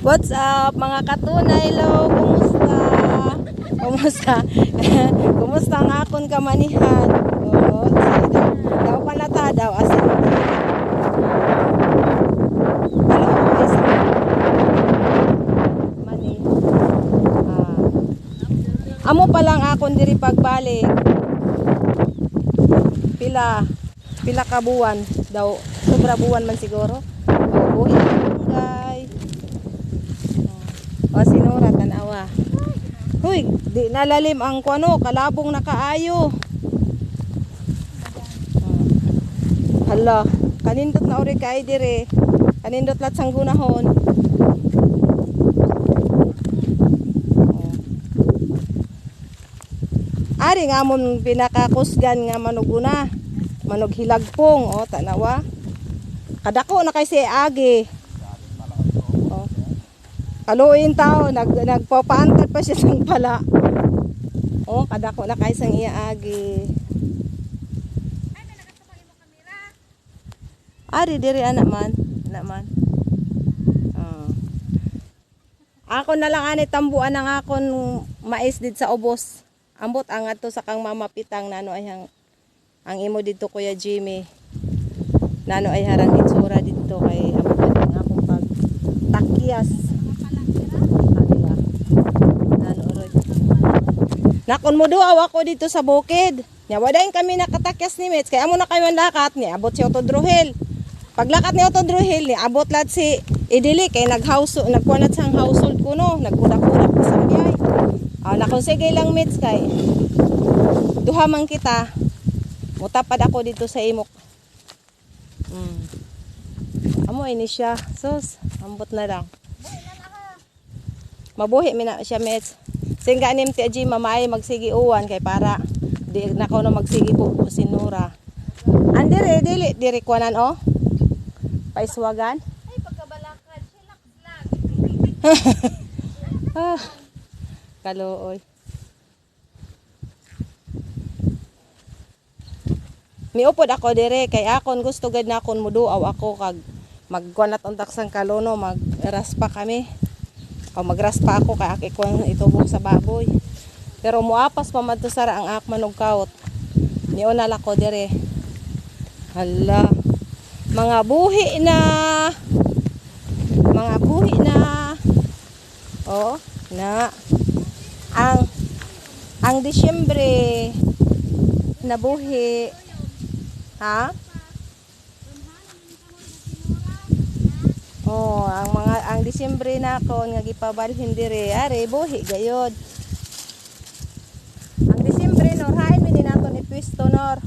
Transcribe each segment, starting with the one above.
What's up mga katunay lo? Kumusta? Kumusta? Kumusta ang akon kamanihan? Sige daw. Daw palata daw asin. Hello. Ah. Amo pa lang akon diri pagbalik. Pila pila ka buwan daw. Sobra buwan man siguro. Oh, buhi guys. O sinura tanawa. Huy, di nalalim ang kuano, kalabong na kaayo. Hala, kanindot na ori kay dire. Kanindot lat sang gunahon. Oh. Ari nga mon pinakakusgan nga manuguna. Manog hilagpong, o tanawa. Kadako na kay si Agi. Kaluin tao, nag, nagpapaantad pa siya sang pala. Oh, kadako na kay sang iya agi. Ari diri anak man, anak man. Oh. Ako na lang ani tambuan ang akon mais did sa ubos. Ambot ang ato sa kang mamapitang nano ay ang ang imo dito kuya Jimmy. Nano ay harang itsura dito kay amo ang akong pag takyas. Nakon mo duaw ako dito sa bukid. Nya wadayon kami nakatakyas ni Mets kay amo na kayo lakat ni abot si Otodrohel. Paglakat ni Otodrohel ni abot lat si Idili kay naghouse nagkuanat sang household ko no, nagkudak-kudak sa biyay. Ah, nakon sige lang Mets kay duha man kita. Mutapad ako dito sa imok. Mm. Amo ini siya. Sus, ambot na lang. Mabuhi mina siya Mets. Singga nim ti aji mamay magsigi uwan kay para di na ko na magsigi po sinura. Andire dili diri kuanan oh. Paiswagan. Ay, pagkabalakad, silak lang. Ah. Kaluoy. Miupod ako dire kay akon gusto gad na akon muduaw ako kag magkuanat untak sang kalono magraspa kami. O magraspa ako kay aki ko itubok sa baboy. Pero muapas pa man sara ang akman og kaut. Niuna la ko dire. Hala. Mga buhi na. Mga buhi na. Oo, na. Ang ang Disyembre nabuhi. Ha? Oh, ang mga ang Disyembre na ako nga gipabalhin dire, are buhi gayod. Ang Disyembre no, hain mi ni nato ni pwesto nor.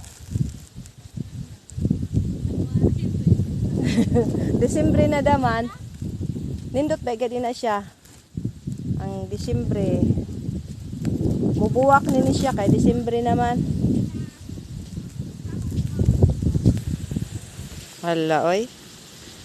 Disyembre na daman. Nindot ba gadi na siya? Ang Disyembre. Mubuwak ni siya kay Disyembre naman. Hala, oy.